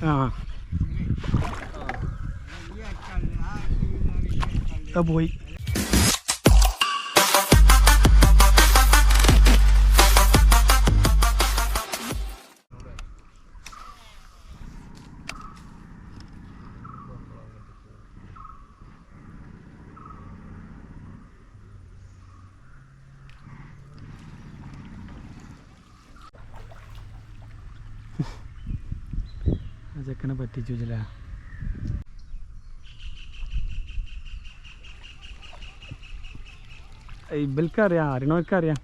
ആ ആ ചെക്കനെ പറ്റിച്ചു ചില ഇബൽക്കറിയാം അറിയണവർക്ക് അറിയാം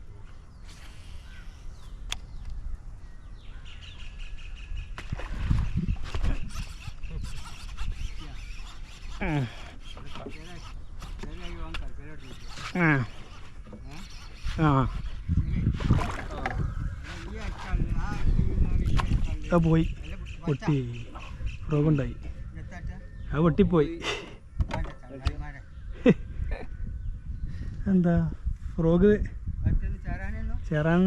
ആ. ആ. ആ പോയി. പൊട്ടി. രോഗമുണ്ടായി. അത് വെട്ടിപ്പോയി എന്താ? ഫ്രോഗ് ചേരാന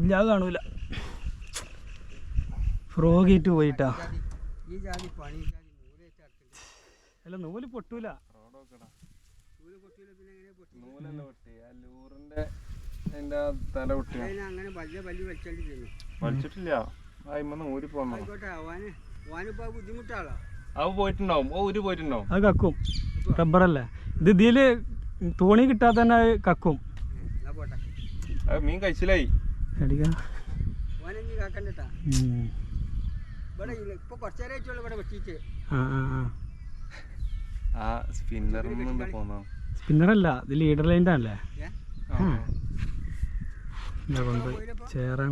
ഇല്ല കാണൂല. ഫ്രോഗിട്ട് പോയിട്ടാ. അല്ല നൂൽ പൊട്ടൂല. റോഡൊക്കെടാ. നൂൽ പൊട്ടിയില്ല പിന്നെ എങ്ങനെ പൊട്ടി നൂലല്ല പൊട്ടി ആ ലൂറിന്റെ അതിന്റെ തല അങ്ങനെ വലിയ വലിയ വലിച്ചിട്ടില്ല. ഊരി പോന്നോ ഓനിപ്പോ പോയിട്ടുണ്ടാവും. ഓ ഊരി പോയിട്ടുണ്ടാവും. അത് കക്കും. റബ്ബറല്ലേ? ഇത് ഇതിൽ തോണി കിട്ടാതെ തന്നെ കക്കും. അത് മീൻ കഴിച്ചില്ലായി ഓനെങ്കിൽ കാക്കണ്ടട്ടാ. ഇവിടെ. ഇപ്പൊ കുറച്ചേരം ഇവിടെ ആ ആ പോന്നോ സ്പിന്നറല്ല ഇത് ലീഡർ ലൈന്റെ അല്ലേ ഇതാ കൊണ്ടുപോയി. ചേറാൻ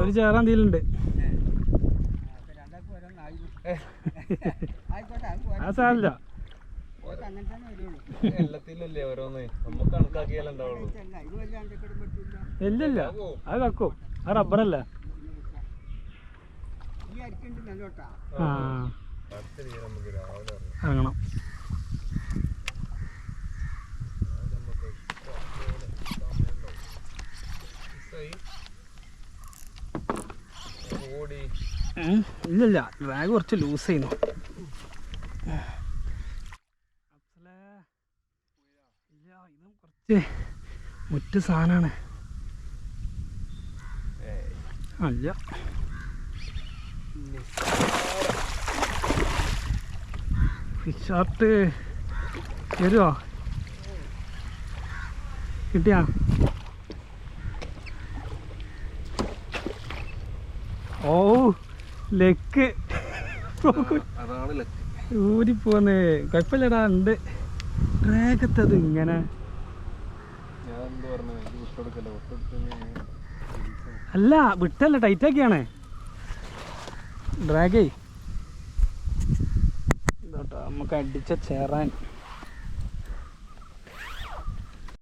ഒരു ചേറാൻ പോരാ. ആ സാറില്ല എല്ലാത്തിലല്ലേ ഓരോന്ന്. നമുക്ക് കണക്കാക്കിയാലേ ഉണ്ടാവുള്ളൂ. അല്ല ഇത് വലിയ അണ്ടക്കെടും പറ്റില്ല ഇല്ല ഇല്ല അത് കക്കും. ആ റബ്ബറല്ലേ? ആ. ഇറങ്ങണം. ഇല്ലില്ല ബാഗ് കുറച്ച് ലൂസ് ചെയ്യുന്നു കുറച്ച് സാധനാണ് സാധനമാണ് ഏയ്. അല്ല ഫിഷാർട്ട് വരുമോ കിട്ടിയാ? ഓ ലെക്ക്. ലക്ക്. ഊരിപ്പോന്ന്. കുഴപ്പമില്ലടാ ഉണ്ട്. ട്രേക്കത്തത് ഇങ്ങനെ. അല്ല വിട്ടല്ല ടൈറ്റാക്കിയാണേ ഡ്രാഗേ നമുക്ക് അടിച്ച ചേറാൻ